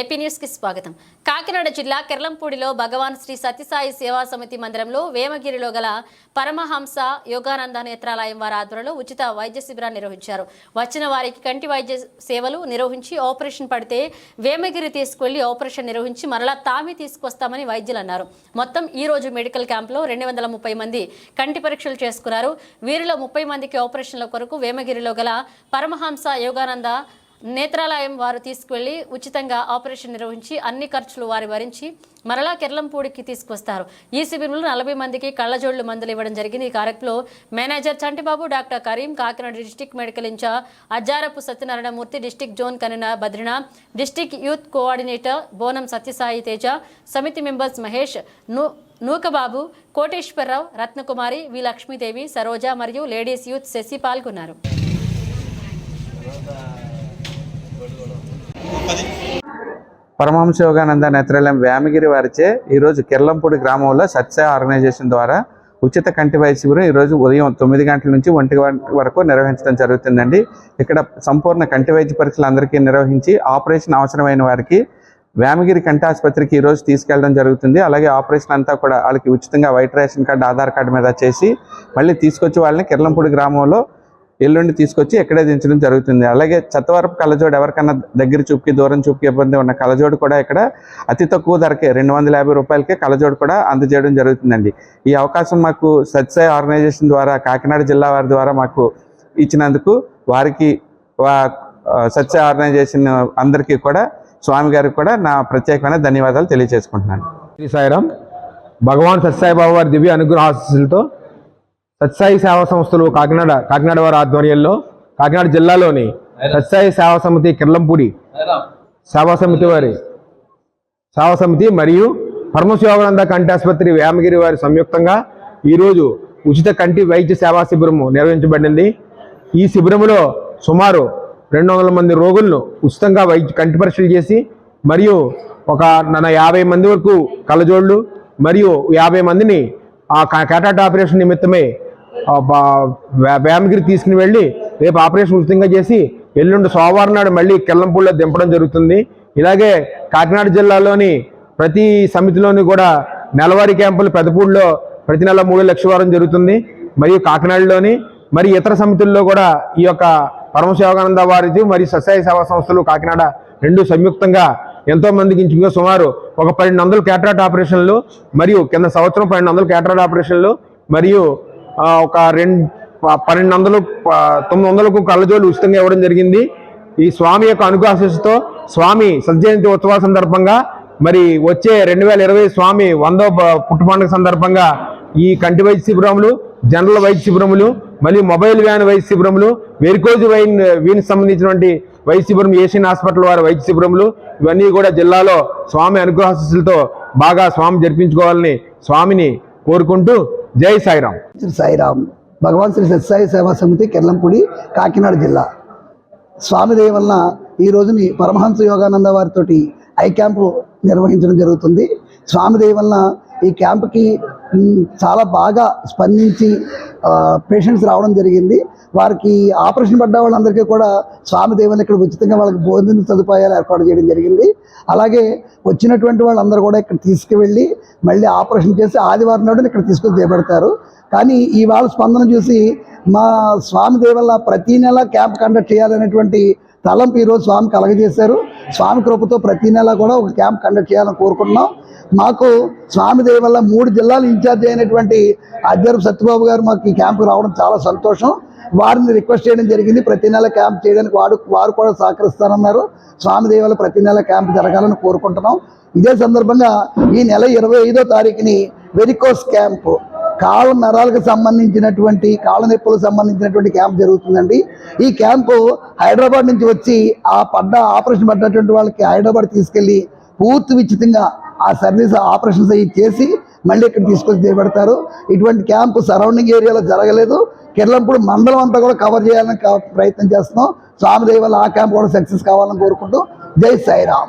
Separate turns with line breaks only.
AP న్యూస్కి స్వాగతం. కాకినాడ జిల్లా కెర్లంపూడిలో భగవాన్ శ్రీ సత్యసాయి సేవా సమితి మందిరంలో వేమగిరిలో గల పరమహంస యోగానంద నేత్రాలయం వారి ఆధ్వర్యంలో ఉచిత వైద్య శిబిరాన్ని నిర్వహించారు. వచ్చిన వారికి కంటి వైద్య సేవలు నిర్వహించి ఆపరేషన్ పడితే వేమగిరి తీసుకువెళ్ళి ఆపరేషన్ నిర్వహించి మరలా తామే తీసుకొస్తామని వైద్యులు అన్నారు. మొత్తం ఈ రోజు మెడికల్ క్యాంప్లో రెండు వందల ముప్పై మంది కంటి పరీక్షలు చేసుకున్నారు. వీరిలో ముప్పై మందికి ఆపరేషన్ల కొరకు వేమగిరిలో గల పరమహంస యోగానంద నేత్రాలయం వారు తీసుకువెళ్ళి ఉచితంగా ఆపరేషన్ నిర్వహించి అన్ని ఖర్చులు వారు భరించి మరలా కెర్లంపూడికి తీసుకొస్తారు ఈ శిబిరంలో నలభై మందికి కళ్ళజోళ్ళు మందులు ఇవ్వడం జరిగింది. ఈ కార్యక్రమంలో manager Chantibabu doctor Karim Kakinada district medical in charge Ajjarapu Satyanarayanamurthy district zone కనిన బద్రిన district youth coordinator Bonam Satyasai Teja సమితి మెంబర్స్ మహేష్ నూ నూకబాబు కోటేశ్వరరావు రత్నకుమారి వి లక్ష్మీదేవి సరోజ మరియు లేడీస్ యూత్ శశి పాల్గొన్నారు.
పరమహంస యోగానంద నేత్రాలయం వ్యామగిరి వారిచే ఈరోజు కిర్లంపూడి గ్రామంలో సత్య ఆర్గనైజేషన్ ద్వారా ఉచిత కంటి వైద్య శిబిరం ఈరోజు ఉదయం తొమ్మిది గంటల నుంచి ఒంటి గంట వరకు నిర్వహించడం జరుగుతుందండి. ఇక్కడ సంపూర్ణ కంటి వైద్య పరీక్షలు అందరికీ నిర్వహించి ఆపరేషన్ అవసరమైన వారికి వ్యామగిరి కంటి ఆసుపత్రికి ఈరోజు తీసుకెళ్ళడం జరుగుతుంది. అలాగే ఆపరేషన్ అంతా కూడా వాళ్ళకి ఉచితంగా white ration card Aadhaar card మీద చేసి మళ్ళీ తీసుకొచ్చి వాళ్ళని కిర్లంపూడి గ్రామంలో ఎల్లుండి తీసుకొచ్చి ఎక్కడే దించడం జరుగుతుంది. అలాగే చెత్తవరపు కళ్ళజోడు ఎవరికన్నా దగ్గర చూపుకి దూరం చూపుకి ఇబ్బంది ఉన్న కళ్ళజోడు కూడా ఇక్కడ అతి తక్కువ ధరకే రెండు వందల యాభై రూపాయలకే కళ్ళజోడు కూడా అందజేయడం జరుగుతుందండి. ఈ అవకాశం మాకు సత్సాయి ఆర్గనైజేషన్ ద్వారా కాకినాడ జిల్లా వారి ద్వారా మాకు ఇచ్చినందుకు వారికి వా- సత్య ఆర్గనైజేషన్ అందరికీ కూడా స్వామి గారికి కూడా నా ప్రత్యేకమైన ధన్యవాదాలు తెలియజేసుకుంటున్నాను.
శ్రీ సాయిరామ్ భగవాన్ సత్సాయిబాబు వారి దివ్య అనుగ్రహ సత్సాయి సేవా సంస్థలు కాకినాడ కాకినాడ వారి ఆధ్వర్యంలో కాకినాడ జిల్లాలోని సత్సాయి సేవా సమితి కిర్లంపూడి సేవా సమితి వారి సేవా సమితి మరియు పరమశివానంద కంటి ఆసుపత్రి వేమగిరి వారి సంయుక్తంగా ఈరోజు ఉచిత కంటి వైద్య సేవా శిబిరము నిర్వహించబడింది. ఈ శిబిరములో సుమారు రెండు వందల మంది రోగులను ఉచితంగా వైద్య కంటి పరీక్షలు చేసి మరియు ఒక నన్న యాభై మంది వరకు కళ్ళజోళ్ళు మరియు యాభై మందిని ఆ క్యాటాట్ ఆపరేషన్ నిమిత్తమే వేమగిరి తీసుకుని వెళ్ళి రేపు ఆపరేషన్ ఉచితంగా చేసి ఎల్లుండి సోమవారం నాడు మళ్ళీ కెల్లంపూడిలో దింపడం జరుగుతుంది. ఇలాగే కాకినాడ జిల్లాలోని ప్రతి సమితిలోని కూడా నెలవారీ క్యాంపులు పెదపూడిలో ప్రతి నెల మూడు లక్షల వారం జరుగుతుంది. మరియు కాకినాడలోని మరి ఇతర సమితుల్లో కూడా ఈ యొక్క పరమశివానంద వారిది మరియు సస్యాయ సేవా సంస్థలు కాకినాడ రెండు సంయుక్తంగా ఎంతో మందికి ఇంచుగా సుమారు ఒక పన్నెండు వందల క్యాటరాట్ ఆపరేషన్లు మరియు కింద సంవత్సరం పన్నెండు వందల క్యాటరాట్ ఆపరేషన్లు మరియు ఒక రెండు పన్నెండు వందలు తొమ్మిది వందలకు కళ్ళజోలు ఉచితంగా ఇవ్వడం జరిగింది. ఈ స్వామి యొక్క అనుగ్రహశిస్సుతో స్వామి సజ్జయంతి ఉత్సవాల సందర్భంగా మరి వచ్చే రెండు వేల ఇరవై స్వామి వందో పుట్టుపండుగ సందర్భంగా ఈ కంటి వైద్య శిబిరములు జనరల్ వైద్య శిబిరములు మళ్ళీ మొబైల్ వ్యాన్ వైద్య శిబిరములు వెరికోజ్ వైన్ వీనికి సంబంధించినటువంటి వైద్య శిబిరం ఏషియన్ హాస్పిటల్ వారి వైద్య శిబిరములు ఇవన్నీ కూడా జిల్లాలో స్వామి అనుగ్రహశిస్సులతో బాగా స్వామి జరిపించుకోవాలని స్వామిని కోరుకుంటూ జై సాయిరామ్.
శ్రీ సాయిరామ్. భగవాన్ శ్రీ సత్సాయి సేవా సమితి కెర్లంపూడి కాకినాడ జిల్లా. స్వామి దయ వలన ఈ రోజుని పరమహంస యోగానంద వారితోటి ఐ క్యాంపు నిర్వహించడం జరుగుతుంది. స్వామి దయ వలన ఈ క్యాంప్కి చాలా బాగా స్పందించి పేషెంట్స్ రావడం జరిగింది. వారికి ఆపరేషన్ పడ్డ వాళ్ళందరికీ కూడా స్వామి దేవుని ఇక్కడ ఉచితంగా వాళ్ళకి భోజన సదుపాయాలు ఏర్పాటు చేయడం జరిగింది. అలాగే వచ్చినటువంటి వాళ్ళందరూ కూడా ఇక్కడ తీసుకువెళ్ళి మళ్ళీ ఆపరేషన్ చేసి ఆదివారం నాడు ఇక్కడ తీసుకొని చేపడతారు. కానీ ఈ వాళ్ళ స్పందన చూసి మా స్వామి దేవల్ల ప్రతి నెల క్యాంప్ కండక్ట్ చేయాలనేటువంటి తలంపు ఈరోజు స్వామి కలగజేశారు. స్వామి కృపతో ప్రతి నెల కూడా ఒక క్యాంప్ కండక్ట్ చేయాలని కోరుకుంటున్నాం. మాకు స్వామి దయ వల్ల మూడు జిల్లాల ఇన్ఛార్జ్ అయినటువంటి అధ్యక్ష సత్యబాబు గారు మాకు ఈ క్యాంపుకు రావడం చాలా సంతోషం. వారిని రిక్వెస్ట్ చేయడం జరిగింది. ప్రతి నెల క్యాంప్ చేయడానికి వాడు వారు కూడా సహకరిస్తారన్నారు. స్వామి దయ వల్ల ప్రతి నెల క్యాంప్ జరగాలని కోరుకుంటున్నాం. ఇదే సందర్భంగా ఈ నెల ఇరవై ఐదో తారీఖుని వెరికోస్ క్యాంపు కాళ్ళ నరాలకు సంబంధించినటువంటి కాళ్ళ నొప్పులకు సంబంధించినటువంటి క్యాంప్ జరుగుతుందండి. ఈ క్యాంపు హైదరాబాద్ నుంచి వచ్చి ఆ పడ్డ ఆపరేషన్ పడ్డటువంటి వాళ్ళకి హైదరాబాద్ తీసుకెళ్ళి పూర్తి ఉచితంగా ఆ సర్వీస్ ఆపరేషన్స్ అవి చేసి మళ్ళీ ఇక్కడ తీసుకొచ్చి చేయబడతారు ఇటువంటి క్యాంపు సరౌండింగ్ ఏరియాలో జరగలేదు. కిర్లంపూడి మండలం అంతా కూడా కవర్ చేయాలని ప్రయత్నం చేస్తున్నాం. స్వామి దయ వల్ల ఆ క్యాంప్ కూడా సక్సెస్ కావాలని కోరుకుంటూ జై సాయిరామ్.